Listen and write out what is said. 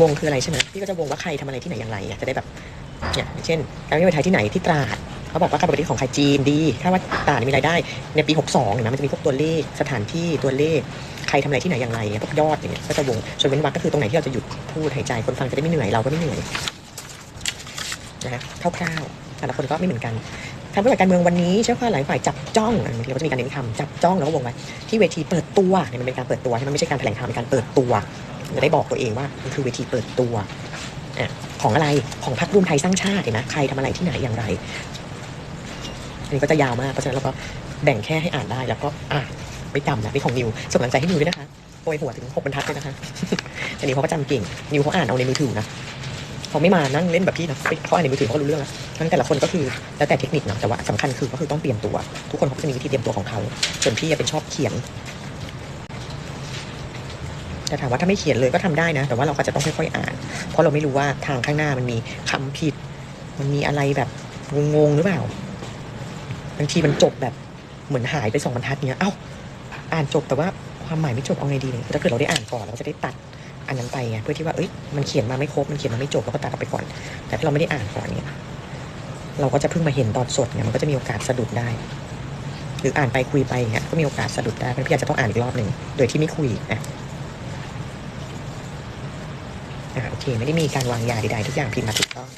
วงคืออะไรใช่ไหมพี่ก็จะวงว่าใครทำอะไรที่ไหนอย่างไรจะได้แบบเนี่ยเช่นการไม่ไปไทยที่ไหนที่ตราดเขาบอกว่าการปฏิบัติของใครจีนดีถ้าว่าตราดมีรายได้ ในปี 62เห็นไหมมันจะมีพวกตัวเลขสถานที่ตัวเลขใครทำอะไรที่ไหนอย่างไรพวกยอดอย่างเงี้ยก็จะวงส่วนเว้นวรรคก็คือตรงไหนที่เราจะหยุดพูดหายใจคนฟังจะได้ไม่เหนื่อยเราก็ไม่เหนื่อยนะฮะคร่าวๆแต่ละคนก็ไม่เหมือนกันการปฏิบัติการเมืองวันนี้เชื่อว่าหลายฝ่ายจับจ้องอันนี้เราก็จะมีการเน้นคำจับจ้องแล้วก็วงไว้ที่เวทีเปิดตัวเนี่ยมันเป็นการเปิดตัวใช่ไหมไม่ใช่การแถลงข่าวเป็นการเปิดตัว จะได้บอกตัวเองว่ามันคือเวทีเปิดตัวอของอะไรของพรรครวมไทยสร้างชาติเห็นไหมใครทำอะไรที่ไหนอย่างไรอันนี้ก็จะยาวมากเพราะฉะนั้นเราก็แบ่งแค่ให้อ่านได้แล้วก็อ่านไม่จำนะนี่ของนิวส่งกำลังใจให้นิวด้วยนะคะโปรยหัวถึงหกบรรทัดเลยนะคะอันนี้เขาก็จำเก่งนิวเขาอ่านเอาในมือถือนะเขาไม่มานั่งเล่นแบบพี่นะเขาอ่านในมือถือเขาก็รู้เรื่องแล้วทั้งแต่ละคนก็คือแล้วแต่เทคนิคเนาะแต่ว่าสำคัญคือก็คือต้องเตรียมตัว ทุกคนเขาจะมีวิธีเตรียมตัวของเขาส่วนพี่จะเป็นชอบเขียน แต่ถามว่าถ้าไม่เขียนเลยก็ทำได้นะ แต่ว่าเราก็จะต้องค่อยๆอ่าน เพราะเราไม่รู้ว่าทางข้างหน้ามันมีคำผิด มันมีอะไรแบบงงๆหรือเปล่าบางทีมันจบแบบเหมือนหายไปสองบรรทัดเนี้ย เอ้า อ่านจบแต่ว่าความหมายไม่จบเอาไงดีเนี่ยถ้าเกิดเราได้อ่านก่อนเราจะได้ตัดอันนั้นไปไงเพื่อที่ว่าเอ้ยมันเขียนมาไม่ครบมันเขียนมาไม่จบเราก็ตัดออกไปก่อน แต่ถ้าเราไม่ได้อ่านก่อนเนี่ยเราก็จะเพิ่งมาเห็นตอนสดเนี่ยมันก็จะมีโอกาสสะดุดได้ หรืออ่านไปคุยไปเงี้ยก็มีโอกาสสะดุดได้เพราะพี่อาจจะต้องอ่านอีกรอบหนึ่งโดยที่ไม่คุยนะ อ่าโอเค ไม่ได้มีการวางยาใดๆทุกอย่างพิมพ์มาถูกต้อง